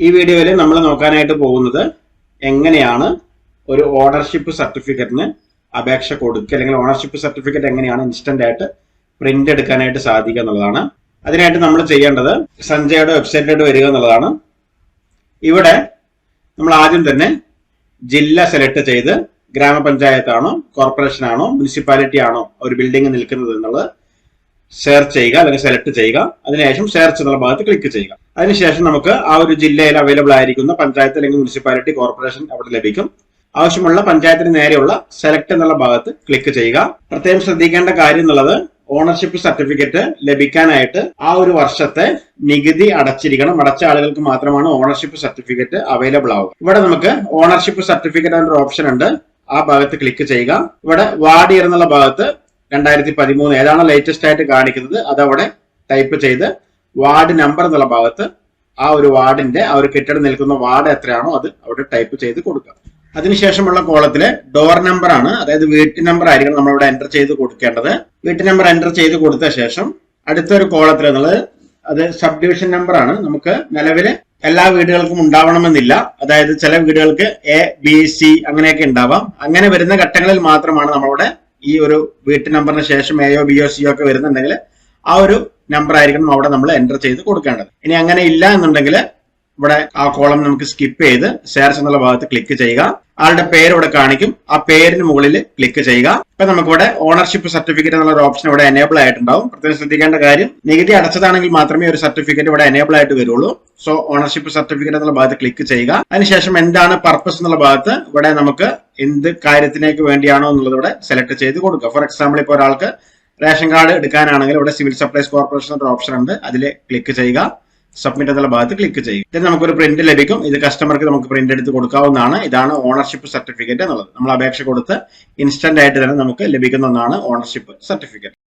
ഈ വീഡിയോയിൽ നമ്മൾ നോക്കാനായിട്ട് പോകുന്നത് എങ്ങനെയാണ് ഒരു ഓണർഷിപ്പ് സർട്ടിഫിക്കറ്റിന് അപേക്ഷ കൊടുക്കുക അല്ലെങ്കിൽ ഓണർഷിപ്പ് സർട്ടിഫിക്കറ്റ് എങ്ങനെയാണ് ഇൻസ്റ്റന്റ് ആയിട്ട് പ്രിന്റ് എടുക്കാനായിട്ട് സാധിക്കുക എന്നുള്ളതാണ്. അതിനായിട്ട് നമ്മൾ ചെയ്യേണ്ടത് സഞ്ജയുടെ വെബ്സൈറ്റിലോട്ട് വരിക എന്നുള്ളതാണ്. ഇവിടെ നമ്മൾ ആദ്യം തന്നെ ജില്ല സെലക്ട് ചെയ്ത് ഗ്രാമപഞ്ചായത്താണോ കോർപ്പറേഷൻ ആണോ മുനിസിപ്പാലിറ്റി ആണോ ഒരു ബിൽഡിംഗ് നിൽക്കുന്നത് എന്നുള്ളത് സെർച്ച് ചെയ്യുക അല്ലെങ്കിൽ സെലക്ട് ചെയ്യുക. അതിനുശേഷം സെർച്ച് എന്നുള്ള ഭാഗത്ത് ക്ലിക്ക് ചെയ്യുക. അതിനുശേഷം നമുക്ക് ആ ഒരു ജില്ലയിൽ അവൈലബിൾ ആയിരിക്കുന്ന പഞ്ചായത്ത് അല്ലെങ്കിൽ മുനിസിപ്പാലിറ്റി കോർപ്പറേഷൻ അവിടെ ലഭിക്കും. ആവശ്യമുള്ള പഞ്ചായത്തിന് നേരെയുള്ള സെലക്ട് എന്നുള്ള ഭാഗത്ത് ക്ലിക്ക് ചെയ്യുക. പ്രത്യേകം ശ്രദ്ധിക്കേണ്ട കാര്യം എന്നുള്ളത് ഓണർഷിപ്പ് സർട്ടിഫിക്കറ്റ് ലഭിക്കാനായിട്ട് ആ ഒരു വർഷത്തെ നികുതി അടച്ചിരിക്കണം. അടച്ച ആളുകൾക്ക് മാത്രമാണ് ഓണർഷിപ്പ് സർട്ടിഫിക്കറ്റ് അവൈലബിൾ ആവുക. ഇവിടെ നമുക്ക് ഓണർഷിപ്പ് സർട്ടിഫിക്കറ്റ് എന്നൊരു ഓപ്ഷൻ ഉണ്ട്. ആ ഭാഗത്ത് ക്ലിക്ക് ചെയ്യുക. ഇവിടെ വാർഡ് ഇയർ എന്നുള്ള ഭാഗത്ത് രണ്ടായിരത്തി പതിമൂന്ന് ഏതാണോ ലേറ്റസ്റ്റ് ആയിട്ട് കാണിക്കുന്നത്? അതവിടെ ടൈപ്പ് ചെയ്ത് വാർഡ് നമ്പർ എന്നുള്ള ഭാഗത്ത് ആ ഒരു വാർഡിന്റെ ആ ഒരു കെട്ടിടം നിൽക്കുന്ന വാർഡ് എത്രയാണോ അത് അവിടെ ടൈപ്പ് ചെയ്ത് കൊടുക്കുക. അതിനുശേഷമുള്ള കോളത്തിൽ ഡോർ നമ്പർ ആണ്. അതായത് വീട്ടു നമ്പർ ആയിരിക്കണം നമ്മൾ ഇവിടെ എന്റർ ചെയ്ത് കൊടുക്കേണ്ടത്. വീട്ടു നമ്പർ എന്റർ ചെയ്ത് കൊടുത്ത ശേഷം അടുത്തൊരു കോളത്തിൽ എന്നുള്ളത് അത് സബ് ഡിവിഷൻ നമ്പർ ആണ്. നമുക്ക് നിലവിൽ എല്ലാ വീടുകൾക്കും ഉണ്ടാവണമെന്നില്ല. അതായത് ചില വീടുകൾക്ക് എ ബി സി അങ്ങനെയൊക്കെ ഉണ്ടാവാം. അങ്ങനെ വരുന്ന ഘട്ടങ്ങളിൽ മാത്രമാണ് നമ്മളിവിടെ ഈ ഒരു വീട്ടു നമ്പറിന് ശേഷം എയോ ബിയോ സിയോ ഒക്കെ വരുന്നുണ്ടെങ്കിൽ ആ ഒരു നമ്പർ ആയിരിക്കണം അവിടെ നമ്മൾ എന്റർ ചെയ്ത് കൊടുക്കേണ്ടത്. ഇനി അങ്ങനെ ഇല്ല എന്നുണ്ടെങ്കിൽ ഇവിടെ ആ കോളം നമുക്ക് സ്കിപ്പ് ചെയ്ത് സെർച്ച് എന്നുള്ള ഭാഗത്ത് ക്ലിക്ക് ചെയ്യുക. ആളുടെ പേര് ഇവിടെ കാണിക്കും. ആ പേരിന് മുകളിൽ ക്ലിക്ക് ചെയ്യുക. ഇപ്പൊ നമുക്കിവിടെ ഓണർഷിപ്പ് സർട്ടിഫിക്കറ്റ് എന്നുള്ള ഒരു ഓപ്ഷൻ ഇവിടെ എനേബിൾ ആയിട്ടുണ്ടാവും. പ്രത്യേകം ശ്രദ്ധിക്കേണ്ട കാര്യം നികുതി അടച്ചതാണെങ്കിൽ മാത്രമേ ഒരു സർട്ടിഫിക്കറ്റ് ഇവിടെ എനേബിൾ ആയിട്ട് വരുള്ളൂ. സോ ഓണർഷിപ്പ് സർട്ടിഫിക്കറ്റ് എന്നുള്ള ഭാഗത്ത് ക്ലിക്ക് ചെയ്യുക. അതിനുശേഷം എന്താണ് പർപ്പസ് എന്നുള്ള ഭാഗത്ത് ഇവിടെ നമുക്ക് എന്ത് കാര്യത്തിനേക്ക് വേണ്ടിയാണോ എന്നുള്ളത് ഇവിടെ സെലക്ട് ചെയ്ത് കൊടുക്കുക. ഫോർ എക്സാമ്പിൾ ഇപ്പോൾ ഒരാൾക്ക് റേഷൻ കാർഡ് എടുക്കാനാണെങ്കിൽ ഇവിടെ സിവിൽ സപ്ലൈസ് കോർപ്പറേഷൻ എന്നൊരു ഓപ്ഷൻ ഉണ്ട്. അതിൽ ക്ലിക്ക് ചെയ്യുക. സബ്മിറ്റ് എന്നുള്ള ഭാഗത്ത് ക്ലിക്ക് ചെയ്യും. ഇതിന് നമുക്കൊരു പ്രിന്റ് ലഭിക്കും. ഇത് കസ്റ്റമർക്ക് നമുക്ക് പ്രിന്റ് എടുത്ത് കൊടുക്കാവുന്നതാണ്. ഇതാണ് ഓണർഷിപ്പ് സർട്ടിഫിക്കറ്റ് എന്നുള്ളത്. നമ്മൾ അപേക്ഷ കൊടുത്ത് ഇൻസ്റ്റന്റ് ആയിട്ട് തന്നെ നമുക്ക് ലഭിക്കുന്ന ഒന്നാണ് ഓണർഷിപ്പ് സർട്ടിഫിക്കറ്റ്